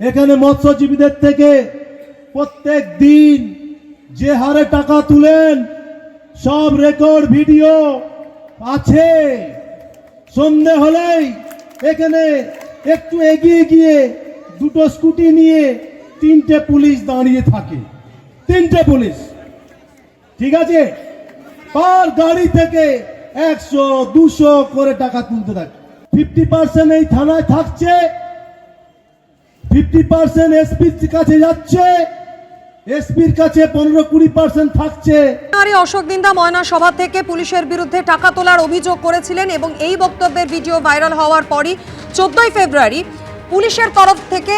এখানে মৎস্যজীবীদের থেকে প্রত্যেক দিন যে হারে টাকা তুলেন, সব রেকর্ড, ভিডিও আছে। সন্ধে হলেই এখানে একটু এগিয়ে গিয়ে দুটো স্কুটি নিয়ে তিনটে পুলিশ দাঁড়িয়ে থাকে। তিনটে পুলিশ। ঠিক আছে? পার গাড়ি থেকে একশো, দুশো করে টাকা তুলতে থাকে। ফিফটি পার্সেন্ট এই থানায় থাকছে। ফিফটি পার্সেন্ট এসপির কাছে যাচ্ছে, এসপির কাছে পনেরো কুড়ি পার্সেন্ট থাকছে। জানুয়ারি অশোক দিন্দা ময়না সভা থেকে পুলিশের বিরুদ্ধে টাকা তোলার অভিযোগ করেছিলেন এবং এই বক্তব্যের ভিডিও ভাইরাল হওয়ার পরই চোদ্দই ফেব্রুয়ারি পুলিশের তরফ থেকে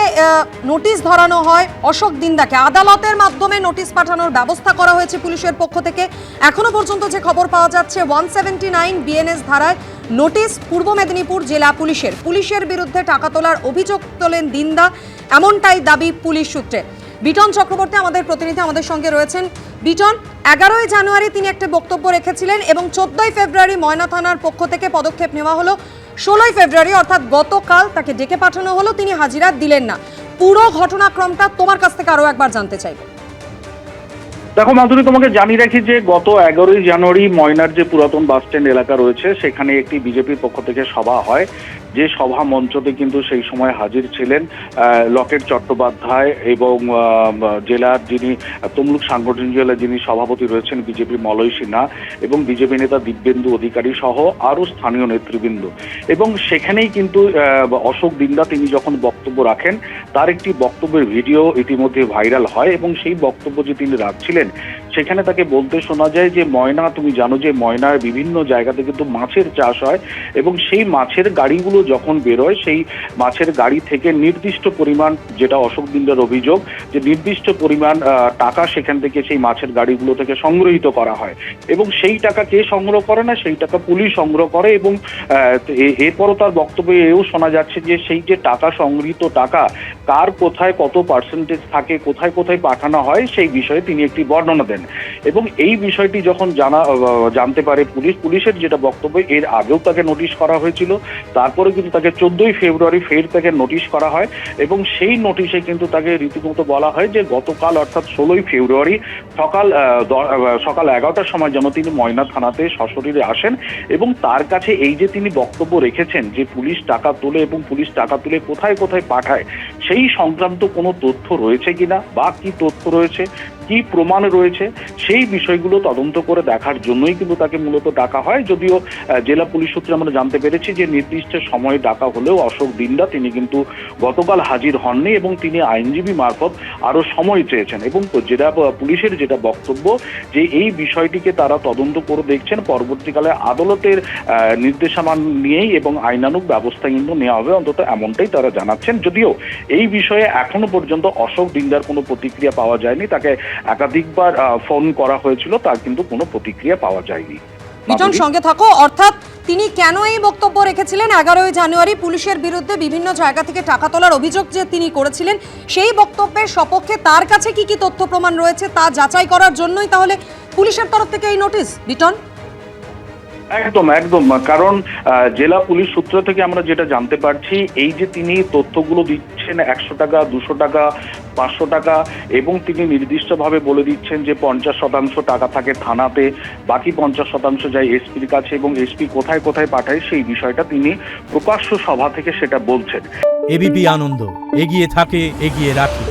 নোটিশ ধরানো হয় অশোক দিন্দাকে। আদালতের মাধ্যমে নোটিশ পাঠানোর ব্যবস্থা করা হয়েছে পুলিশের পক্ষ থেকে। এখনও পর্যন্ত যে খবর পাওয়া যাচ্ছে, ওয়ান সেভেন্টি নাইন বিএনএস ধারায় নোটিশ পূর্ব মেদিনীপুর জেলা পুলিশের। পুলিশের বিরুদ্ধে টাকা তোলার অভিযোগ তোলেন দিন্দা। এমনটাই দাবি পুলিশ সূত্রে। বিটন চক্রবর্তী আমাদের প্রতিনিধি, আমাদের সঙ্গে রয়েছেন। বিটন, এগারোই জানুয়ারি তিনি একটা বক্তব্য রেখেছিলেন এবং চোদ্দই ফেব্রুয়ারি ময়না থানার পক্ষ থেকে পদক্ষেপ নেওয়া হলো। ষোলোই ফেব্রুয়ারি, অর্থাৎ গতকাল তাকে ডেকে পাঠানো হলো, তিনি হাজিরা দিলেন না। পুরো ঘটনাক্রমটা তোমার কাছ থেকে আরও একবার জানতে চাইব। দেখো মাধুরী, তোমাকে জানিয়ে রাখি যে গত এগারোই জানুয়ারি ময়নার যে পুরাতন বাস স্ট্যান্ড এলাকা রয়েছে, সেখানে একটি বিজেপির পক্ষ থেকে সভা হয়। যে সভা মঞ্চতে কিন্তু সেই সময় হাজির ছিলেন লকেট চট্টোপাধ্যায় এবং জেলার যিনি, তমলুক সাংগঠনিক জেলার যিনি সভাপতি রয়েছেন বিজেপি মলয় সিনহা এবং বিজেপি নেতা দিব্যেন্দু অধিকারী সহ আরও স্থানীয় নেতৃবৃন্দ। এবং সেখানেই কিন্তু অশোক দিন্দা তিনি যখন বক্তব্য রাখেন, তার একটি বক্তব্যের ভিডিও ইতিমধ্যে ভাইরাল হয় এবং সেই বক্তব্য যে তিনি রাখছিলেন সেখানে তাকে বলতে শোনা যায় যে, ময়না, তুমি জানো যে ময়নার বিভিন্ন জায়গাতে কিন্তু মাছের চাষ হয় এবং সেই মাছের গাড়িগুলো যখন বেরোয়, সেই মাছের গাড়ি থেকে নির্দিষ্ট পরিমাণ, যেটা অশোক দিন্দার অভিযোগ, যে নির্দিষ্ট পরিমাণ টাকা সেখান থেকে সেই মাছের গাড়িগুলো থেকে সংগ্রহিত করা হয়। এবং সেই টাকা কে সংগ্রহ করে না, সেই টাকা পুলিশ সংগ্রহ করে এবং এরপরও তার বক্তব্যে এও শোনা যাচ্ছে যে, সেই যে টাকা, সংগৃহীত টাকা, কার কোথায় কত পার্সেন্টেজ থাকে, কোথায় কোথায় পাঠানো হয়, সেই বিষয়ে তিনি একটি বর্ণনা দেন। and এবং এই বিষয়টি যখন জানা জানতে পারে পুলিশ, পুলিশের যেটা বক্তব্য, এর আগেও তাকে নোটিশ করা হয়েছিল, তারপরে কিন্তু তাকে চোদ্দই ফেব্রুয়ারি ফের তাকে নোটিশ করা হয় এবং সেই নোটিশে কিন্তু তাকে রীতিমতো বলা হয় যে গতকাল অর্থাৎ ষোলোই ফেব্রুয়ারি সকাল সকাল এগারোটার সময় যেন তিনি ময়না থানাতে সশরীরে আসেন এবং তার কাছে এই যে তিনি বক্তব্য রেখেছেন যে পুলিশ টাকা তোলে এবং পুলিশ টাকা তুলে কোথায় কোথায় পাঠায়, সেই সংক্রান্ত কোনো তথ্য রয়েছে কিনা বা কি তথ্য রয়েছে, কি প্রমাণ রয়েছে সেই বিষয়গুলো তদন্ত করে দেখার জন্যই কিন্তু তাকে মূলত ডাকা হয়। যদিও জেলা পুলিশ সূত্রে আমরা জানতে পেরেছি যে নির্দিষ্ট সময়ে ডাকা হলেও অশোক দিন্দা তিনি কিন্তু গতকাল হাজির হননি এবং তিনি আইনজীবী মারফত আরও সময় চেয়েছেন এবং যেটা পুলিশের যেটা বক্তব্য যে এই বিষয়টিকে তারা তদন্ত করে দেখছেন পরবর্তীকালে আদালতের আহ, নির্দেশনা নিয়েই এবং আইনানুগ ব্যবস্থা কিন্তু নেওয়া হবে। অন্তত এমনটাই তারা জানাচ্ছেন। যদিও এই বিষয়ে এখনও পর্যন্ত অশোক দিন্দার কোনো প্রতিক্রিয়া পাওয়া যায়নি। তাকে একাধিকবার ফোন করা হয়েছিল তার কিন্তু কোনো প্রতিক্রিয়া পাওয়া যায়নি। মাধুরী? সঙ্গে থাকো। অর্থাৎ তিনি কেন এই বক্তব্য রেখেছিলেন? এগারোই জানুয়ারি পুলিশের বিরুদ্ধে বিভিন্ন জায়গা থেকে টাকা তোলার অভিযোগ যে তিনি করেছিলেন সেই বক্তব্যের সপক্ষে তার কাছে কি কি তথ্য প্রমাণ রয়েছে তা যাচাই করার জন্যই তাহলে পুলিশের তরফ থেকে এই নোটিশ? বিটন একদম একদম। কারণ জেলা পুলিশ সূত্র থেকে আমরা যেটা জানতে পারছি এই যে তিনি তথ্যগুলো দিচ্ছেন একশো টাকা দুশো টাকা পাঁচশো টাকা এবং তিনি নির্দিষ্টভাবে বলে দিচ্ছেন যে পঞ্চাশ শতাংশ টাকা থাকে থানাতে, বাকি পঞ্চাশ শতাংশ যায় এসপির কাছে এবং এসপি কোথায় কোথায় পাঠায় সেই বিষয়টা তিনি প্রকাশ্য সভা থেকে সেটা বলছেন। এবিপি আনন্দ, এগিয়ে থাকে, এগিয়ে রাখে।